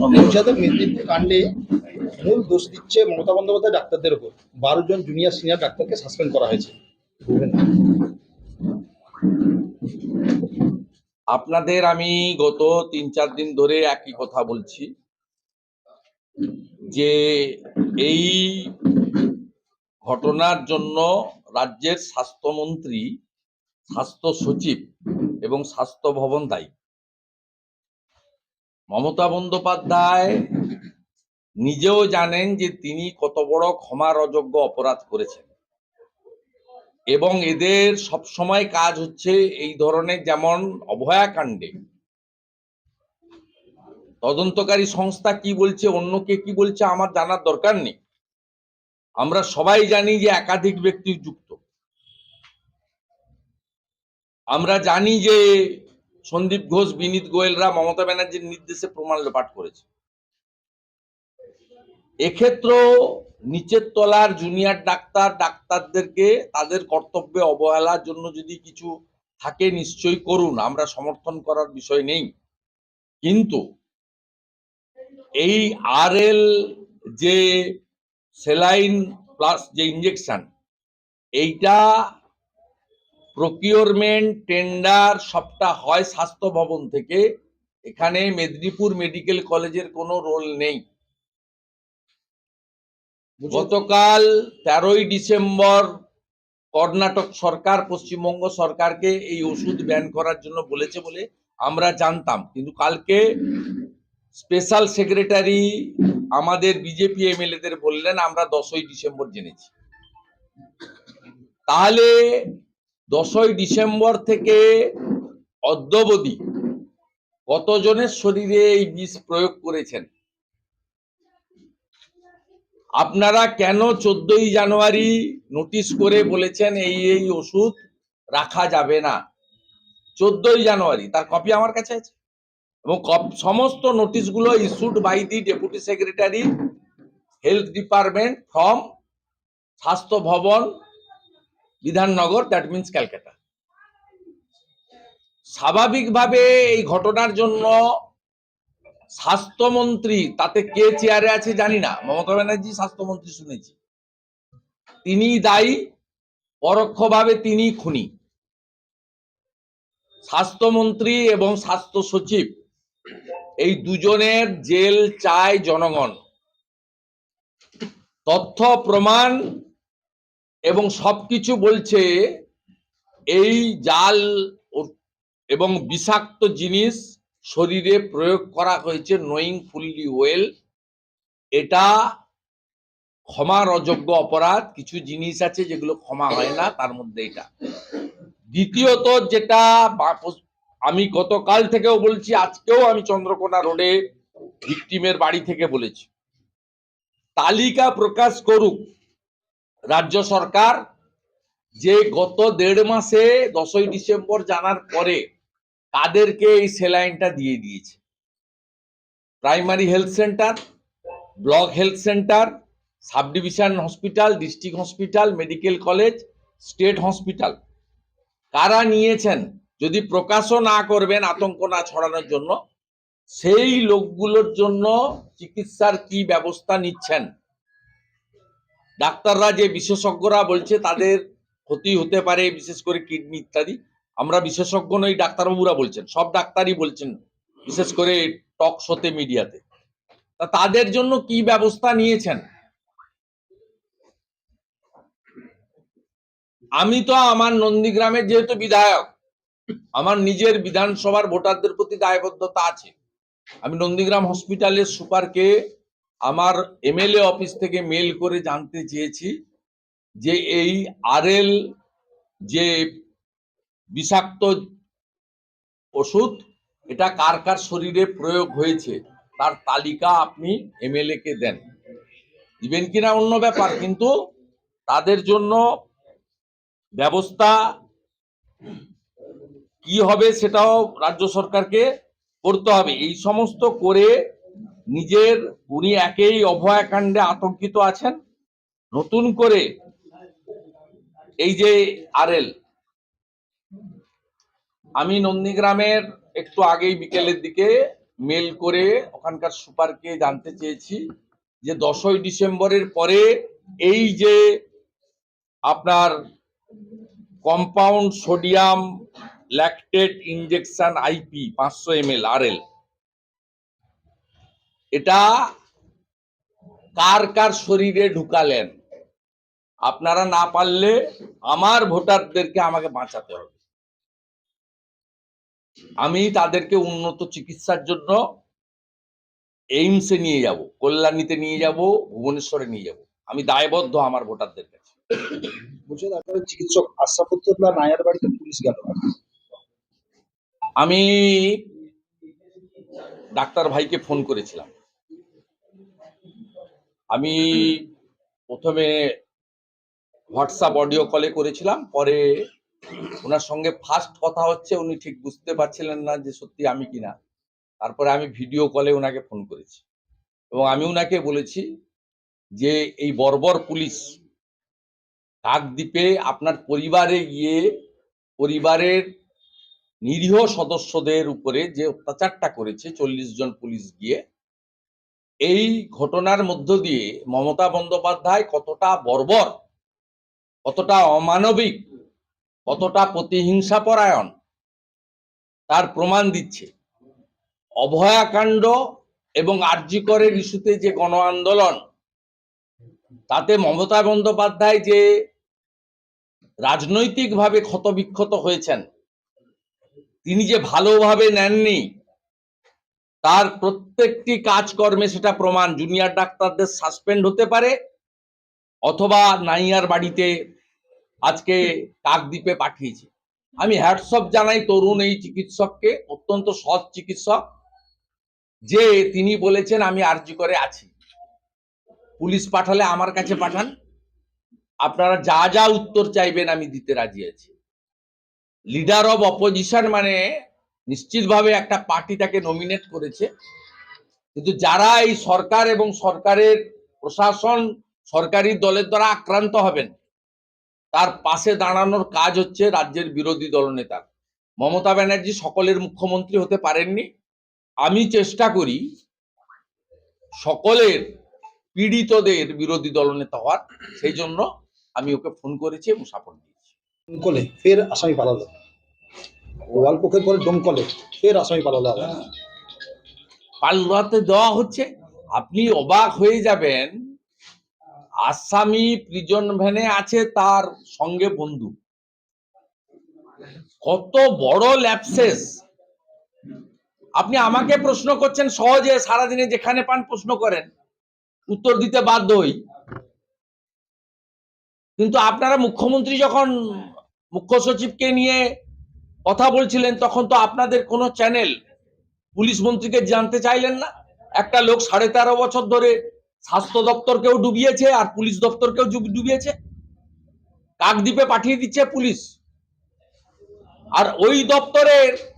পঞ্চায়েতের মেদিনীপুর কাণ্ডে মূল দোষ দিচ্ছে মমতা বন্দ্যোপাধ্যায় ডাক্তারদের উপর বারো জন জুনিয়র সিনিয়র ডাক্তারকে সাসপেন্ড করা হয়েছে। আপনাদের আমি গত তিন চার দিন ধরে একই কথা বলছি যে এই ঘটনার জন্য রাজ্যের স্বাস্থ্যমন্ত্রী, স্বাস্থ্য সচিব এবং স্বাস্থ্য ভবন দায়ী। মমতা বন্দ্যোপাধ্যায় নিজেও জানেন যে তিনি কত বড় ক্ষমার অযোগ্য অপরাধ করেছেন। এবং এদের সবসময় কাজ হচ্ছে এই ধরনের যেমন অভয়াকাণ্ডে। তদন্তকারী সংস্থা কি বলছে, অন্যকে কি বলছে আমার জানার দরকার নেই। আমরা সবাই জানি যে একাধিক ব্যক্তি যুক্ত। আমরা জানি যে সন্দীপ ঘোষ, বিনীত গোয়েলরা মমতা ব্যানার্জির নির্দেশে প্রমাণ লোপাট করেছে। এক্ষেত্রেও নিচের তলার জুনিয়র ডাক্তার, ডাক্তারদেরকে তাদের কর্তব্যে অবহেলার জন্য যদি কিছু থাকে, নিশ্চয়ই করুন, আমরা সমর্থন করার বিষয় নেই। কিন্তু এই আরএল যে সেলাইন প্লাস যে ইঞ্জেকশন এইটা প্রকিউরমেন্ট টেন্ডার সবটা হয় স্বাস্থ্য ভবন থেকে। এখানে মেদিনীপুর মেডিকেল কলেজের কোনো রোল নেই। গতকাল তেরোই ডিসেম্বর কর্ণাটক সরকার পশ্চিমবঙ্গ সরকারকে এই ওষুধ ব্যান করার জন্য বলেছে বলে আমরা জানতাম। কিন্তু কালকে স্পেশাল সেক্রেটারি আমাদের বিজেপি এমএলএদের বললেন আমরা দশই ডিসেম্বর জেনেছি। তাহলে দশই ডিসেম্বর থেকে অদ্যবধি কতজনের শরীরে এই বিষ প্রয়োগ করেছেন? আপনারা কেন চোদ্দই জানুয়ারি নোটিশ করে বলেছেন এই এই ওষুধ রাখা যাবে না? চোদ্দই জানুয়ারি, তার কপি আমার কাছে আছে। এবং সমস্ত নোটিশগুলো issued by the deputy secretary health department from Swasthya Bhawan Bidhannagar that means Calcutta. স্বাভাবিকভাবে এই ঘটনার জন্য স্বাস্থ্যমন্ত্রী, তাতে কে চেয়ারে আছে জানি না। মমতা ব্যানার্জি স্বাস্থ্যমন্ত্রী শুনেছি। তিনি দায়ী, পরোক্ষভাবে তিনি খুনি। স্বাস্থ্যমন্ত্রী এবং স্বাস্থ্য সচিব, এই দুজনের জেল চায় জনগণ। তথ্য, প্রমাণ এবং সবকিছু বলছে এই জাল এবং বিষাক্ত জিনিস শরীরে প্রয়োগ করা হয়েছে নোয়িং ফুললি ওয়েল এটা ক্ষমার অযোগ্য অপরাধ। কিছু জিনিস আছে যেগুলো ক্ষমা হয় না, তার মধ্যে এটা। দ্বিতীয়ত যেটা আমি গতকাল থেকেও বলছি, আজকেও আমি চন্দ্রকোনা রোডে ভিকটিমের বাড়ি থেকে বলেছি। তালিকা প্রকাশ করুক। রাজ্য সরকার যে গত দেড় মাসে দশই ডিসেম্বর জানার পরে তাদেরকে এই সেলাইনটা দিয়ে দিয়েছে। Primary health centre, block health centre sub division hospital, district hospital, medical college, state hospital. কারা নিয়েছেন? যদি প্রকাশও না করবেন আতঙ্ক না ছড়ানোর জন্য, সেই লোকগুলোর জন্য চিকিৎসার কি ব্যবস্থা নিচ্ছেন? ডাক্তাররা যে বিশেষজ্ঞরা বলছে তাদের ক্ষতি হতে পারে, বিশেষ করে কিডনি ইত্যাদি, আমরা বিশেষজ্ঞ নই, ডাক্তারবাবুরা বলছেন, সব ডাক্তারই বলছেন, বিশেষ করে টক শোতে মিডিয়াতে। তা তাদের জন্য কি ব্যবস্থা নিয়েছেন? আমি তো আমার নন্দীগ্রামের যেহেতু বিধায়ক, আমার নিজের বিধানসভার ভোটারদের প্রতি দায়বদ্ধতা আছে। আমি নন্দীগ্রাম হসপিটালের সুপারকে আমার এমএলএ অফিস থেকে মেল করে জানতে চেয়েছি যে এই আরএল যে বিষাক্ত ওষুধ, এটা কার কার শরীরে প্রয়োগ হয়েছে, তার তালিকা আপনি এমএলএ কে দেন। দিবেন কিনা অন্য ব্যাপার, কিন্তু তাদের জন্য ব্যবস্থা কি হবে সেটাও রাজ্য সরকারকে করতে হবে। এই সমস্ত করে নিজের, উনি একেই অভয়াকাণ্ডে আতঙ্কিত আছেন। নতুন করে এই যে আরএল, আমি নন্দীগ্রামের একটু আগেই বিকেলের দিকে মেল করে ওখানকার সুপারকে জানতে চেয়েছি যে দশই ডিসেম্বরের পরে এই যে আপনার compound sodium lactate injection IP পাঁচশো এম এল আর এটা কার কার শরীরে ঢুকালেন? আপনারা না পারলে আমার ভোটারদেরকে আমাকে বাঁচাতে হবে। আমি তাদেরকে উন্নত চিকিৎসার জন্য এইমসে নিয়ে যাব কল্যাণীতে নিয়ে যাব ভুবনেশ্বরে নিয়ে যাব। আমি দায়বদ্ধ আমার ভোটারদের কাছে। চিকিৎসক আশরাফুদ্দোল্লা নায়ার বাড়িতে পুলিশ গেল। আমি ডাক্তার ভাইকে ফোন করেছিলাম। আমি প্রথমে হোয়াটসঅ্যাপ অডিও কলে করেছিলাম, পরে ওনার সঙ্গে ফার্স্ট কথা হচ্ছে, উনি ঠিক বুঝতে পারছিলেন না যে সত্যি আমি কিনা। তারপরে আমি ভিডিও কলে ওনাকে ফোন করেছি। এবং আমি ওনাকে বলেছি যে, এই বর্বর পুলিশ কাকদ্বীপে আপনার পরিবারে গিয়ে পরিবারের নিরীহ সদস্যদের উপরে যে অত্যাচারটা করেছে চল্লিশ জন পুলিশ গিয়ে, এই ঘটনার মধ্য দিয়ে মমতা বন্দ্যোপাধ্যায় কতটা বর্বর, কতটা অমানবিক, কতটা প্রতিহিংসা পরায়ণ তার প্রমাণ দিচ্ছে। অভয়াকাণ্ড এবং আর্যিকরের ইস্যুতে যে গণ আন্দোলন, তাতে মমতা বন্দ্যোপাধ্যায় যে রাজনৈতিকভাবে ক্ষতবিক্ষত হয়েছেন তিনি যে ভালোভাবে নেননি, তার প্রত্যেকটি কাজকর্মে সেটা প্রমাণ। জুনিয়র ডাক্তারদের সাসপেন্ড হতে পারে, অথবা নাইয়ার বাড়িতে আজকে কাকদ্বীপে পাঠিয়েছে। আমি হ্যাটসঅপ জানাই তরুণ এই চিকিৎসককে, অত্যন্ত সৎ চিকিৎসক, যে তিনি বলেছেন, আমি আর্জি করে আছি। পুলিশ পাঠালে আমার কাছে পাঠান। আপনারা যা যা উত্তর চাইবেন, আমি দিতে রাজি আছি। লিডার অব অপোজিশন মানে নিশ্চিতভাবে একটা পার্টি তাকে নমিনেট করেছে। কিন্তু যারা এই সরকার এবং সরকারের প্রশাসন, সরকারি দলের দ্বারা আক্রান্ত হবেন, তার পাশে দাঁড়ানোর কাজ হচ্ছে রাজ্যের বিরোধী দলনেতার মমতা ব্যানার্জি সকলের মুখ্যমন্ত্রী হতে পারেননি। আমি চেষ্টা করি সকলের পীড়িতদের বিরোধী দলনেতা হওয়ার, সেই জন্য আমি ওকে ফোন করেছি এবং সাপোর্ট দিয়েছি। ফের আসামি পালালো। গোয়ালপোখের পরে ডোমকলে ফের আসামি পালালো পাল্লাতে দেওয়া হচ্ছে। আপনি অবাক হয়ে যাবেন, আসামি প্রিজন ভ্যানে আছে তার সঙ্গে বন্ধু। কত বড় ল্যাপসেস আপনি আমাকে প্রশ্ন করছেন সহজে, সারাদিনে যেখানে পান প্রশ্ন করেন। উত্তর দিতে বাধ্য হই। কিন্তু আপনারা মুখ্যমন্ত্রী যখন মুখ্য সচিবকে নিয়ে কথা বলছিলেন, তখন তো আপনাদের কোনো চ্যানেল পুলিশ মন্ত্রীকে জানতে চাইলেন না। একটা লোক সাড়ে তেরো বছর ধরে স্বাস্থ্য দপ্তরকেও ডুবিয়েছে আর পুলিশ দপ্তরকেও ডুব- ডুবিয়েছে। কাকদ্বীপে পাঠিয়ে দিচ্ছে পুলিশ। আর ওই দপ্তরের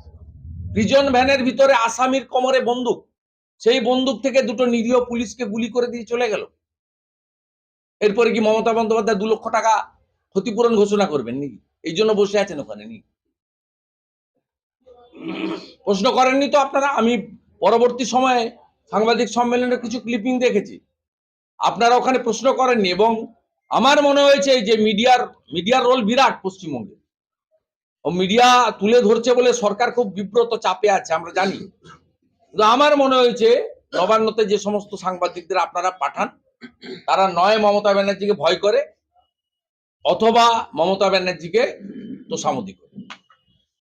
প্রিজন ভ্যানের ভিতরে আসামির কোমরে বন্দুক। সেই বন্দুক থেকে দুটো নিরীহ পুলিশকে গুলি করে দিয়ে চলে গেল। এরপরে কি মমতা বন্দ্যোপাধ্যায় দু লক্ষ টাকা ক্ষতিপূরণ ঘোষণা করবেন নাকি? এই জন্য বসে আছেন ওখানে নাকি? প্রশ্ন করেননি তো আপনারা? আমি পরবর্তী সময়ে সাংবাদিক সম্মেলনের কিছু ক্লিপিং দেখেছি। আপনারা ওখানে প্রশ্ন করেননি এবং আমার মনে হয়েছে যে মিডিয়ার মিডিয়ার রোল বিরাট পশ্চিমবঙ্গে। ও মিডিয়া তুলে ধরছে বলে সরকার খুব বিব্রত চাপে আছে, আমরা জানি। কিন্তু আমার মনে হয়েছে, নবান্নতে যে সমস্ত সাংবাদিকদের আপনারা পাঠান, তারা নয় মমতা ব্যানার্জিকে ভয় করে, অথবা মমতা ব্যানার্জিকে তোষামতি করে।